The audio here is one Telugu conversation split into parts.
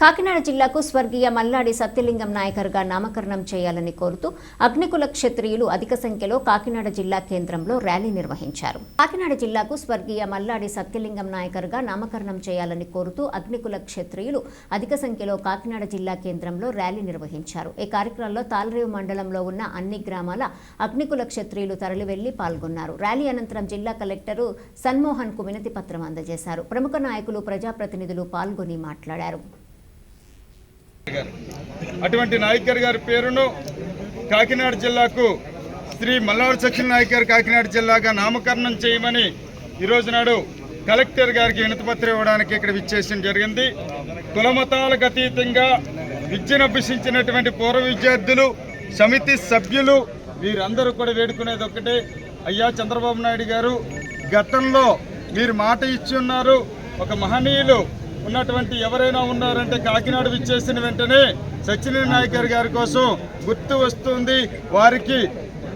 కాకినాడ జిల్లాకు స్వర్గీయ మల్లాడి సత్యలింగం నాయకర్గా నామకరణం చేయాలని కోరుతూ అగ్నికుల క్షత్రియులు అధిక సంఖ్యలో కాకినాడ జిల్లా కేంద్రంలో ర్యాలీ నిర్వహించారు. కాకినాడ జిల్లాకు స్వర్గీయ మల్లాడి సత్యలింగం నాయకర్గా నామకరణం చేయాలని కోరుతూ అగ్నికుల క్షత్రియులు అధిక సంఖ్యలో కాకినాడ జిల్లా కేంద్రంలో ర్యాలీ నిర్వహించారు. ఈ కార్యక్రమంలో తాల్రేవు మండలంలో ఉన్న అన్ని గ్రామాల అగ్నికుల క్షత్రియులు తరలివెళ్ళి పాల్గొన్నారు. ర్యాలీ అనంతరం జిల్లా కలెక్టరు సన్మోహన్కు వినతి పత్రం అందజేశారు. ప్రముఖ నాయకులు ప్రజాప్రతినిధులు పాల్గొని మాట్లాడారు. గారు. అటువంటి నాయకర్ గారి పేరును కాకినాడ జిల్లాకు శ్రీ మల్లాడు సచిన్ గారు కాకినాడ జిల్లాగా నామకరణం చేయమని ఈరోజు నాడు కలెక్టర్ గారికి వినతిపత్రం ఇవ్వడానికి ఇక్కడ విచ్చేసిన జరిగింది. కులమతాలకు అతీతంగా విద్యను అభ్యసించినటువంటి పూర్వ విద్యార్థులు సమితి సభ్యులు వీరందరూ కూడా వేడుకునేది ఒకటే. అయ్యా చంద్రబాబు నాయుడు గారు గతంలో మీరు మాట ఇచ్చి ఉన్నారు. ఒక మహనీయులు ఉన్నటువంటి ఎవరైనా ఉన్నారంటే కాకినాడ విచ్చేసిన వెంటనే సచిన్ నాయకర్ గారి కోసం గుర్తు వస్తుంది. వారికి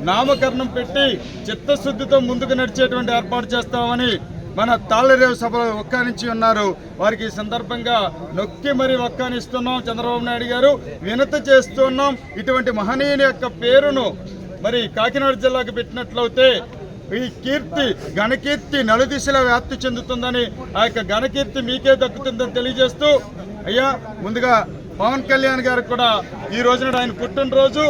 నామకరణం పెట్టి చిత్తశుద్ధితో ముందుకు నడిచేటువంటి ఏర్పాటు చేస్తామని మన తాళ్ళరేవు సభలో ఒక్కానించి ఉన్నారు. వారికి ఈ సందర్భంగా నొక్కి మరి ఒక్కానిస్తున్నాం చంద్రబాబు నాయుడు గారు. వినతి చేస్తున్నాం. ఇటువంటి మహనీయుని యొక్క పేరును మరి కాకినాడ జిల్లాకు పెట్టినట్లయితే ఈ కీర్తి ఘనకీర్తి నలుదిశలా వ్యాప్తి చెందుతుందని ఆ యొక్క ఘనకీర్తి మీకే దక్కుతుందని తెలియజేస్తూ అయ్యా ముందుగా పవన్ కళ్యాణ్ గారికి కూడా ఈ రోజున ఆయన పుట్టినరోజు.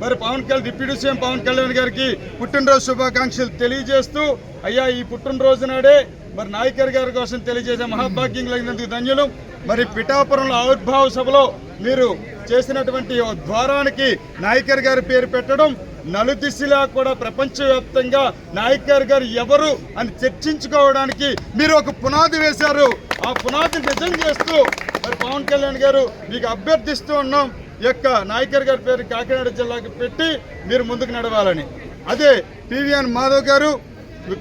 మరి పవన్ కళ్యాణ్ డిప్యూటీ సీఎం పవన్ కళ్యాణ్ గారికి పుట్టినరోజు శుభాకాంక్షలు తెలియజేస్తూ అయ్యా ఈ పుట్టినరోజు నాడే మరి నాయకర్ గారి కోసం తెలియజేసే మహాభాగ్యం కలిగినందుకు ధన్యులు. మరి పిఠాపురంలో ఆవిర్భావ సభలో మీరు చేసినటువంటి ద్వారానికి నాయకర్ గారి పేరు పెట్టడం నలుదిశలా కూడా ప్రపంచవ్యాప్తంగా నాయకర్ గారు ఎవరు అని చర్చించుకోవడానికి మీరు ఒక పునాది వేశారు. ఆ పునాది నిజం చేస్తూ మరి పవన్ కళ్యాణ్ గారు మీకు అభ్యర్థిస్తూ ఉన్నాం. యొక్క నాయకర్ గారి పేరు కాకినాడ జిల్లాకి పెట్టి మీరు ముందుకు నడవాలని. అదే పివిఎన్ మాధవ్ గారు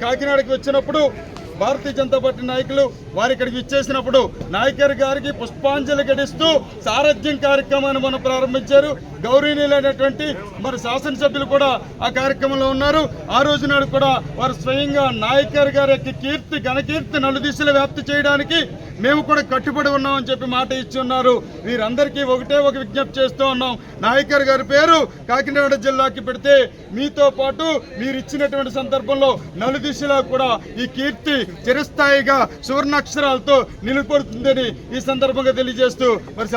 కాకినాడకి వచ్చినప్పుడు భారతీయ జనతా పార్టీ నాయకులు వారు ఇక్కడికి ఇచ్చేసినప్పుడు నాయకర్ గారికి పుష్పాంజలి ఘటిస్తూ సారథ్యం కార్యక్రమాన్ని మనం ప్రారంభించారు. గౌరవనీయులైనటువంటి మరి శాసనసభ్యులు కూడా ఆ కార్యక్రమంలో ఉన్నారు. ఆ రోజు నాడు కూడా వారు స్వయంగా నాయకర్ గారి యొక్క కీర్తి ఘనకీర్తి నలుదిశలు వ్యాప్తి చేయడానికి మేము కూడా కట్టుబడి ఉన్నామని చెప్పి మాట ఇచ్చి ఉన్నారు. వీరందరికీ ఒకటే ఒక విజ్ఞప్తి చేస్తూ ఉన్నాం. నాయకర్ గారి పేరు కాకినాడ జిల్లాకి పెడితే మీతో పాటు మీరు ఇచ్చినటువంటి సందర్భంలో నలుదిశలో కూడా ఈ కీర్తి చిరస్థాయిగా సువర్ణాక్షరాలతో నిలబడుతుందని ఈ సందర్భంగా తెలియజేస్తూ మరి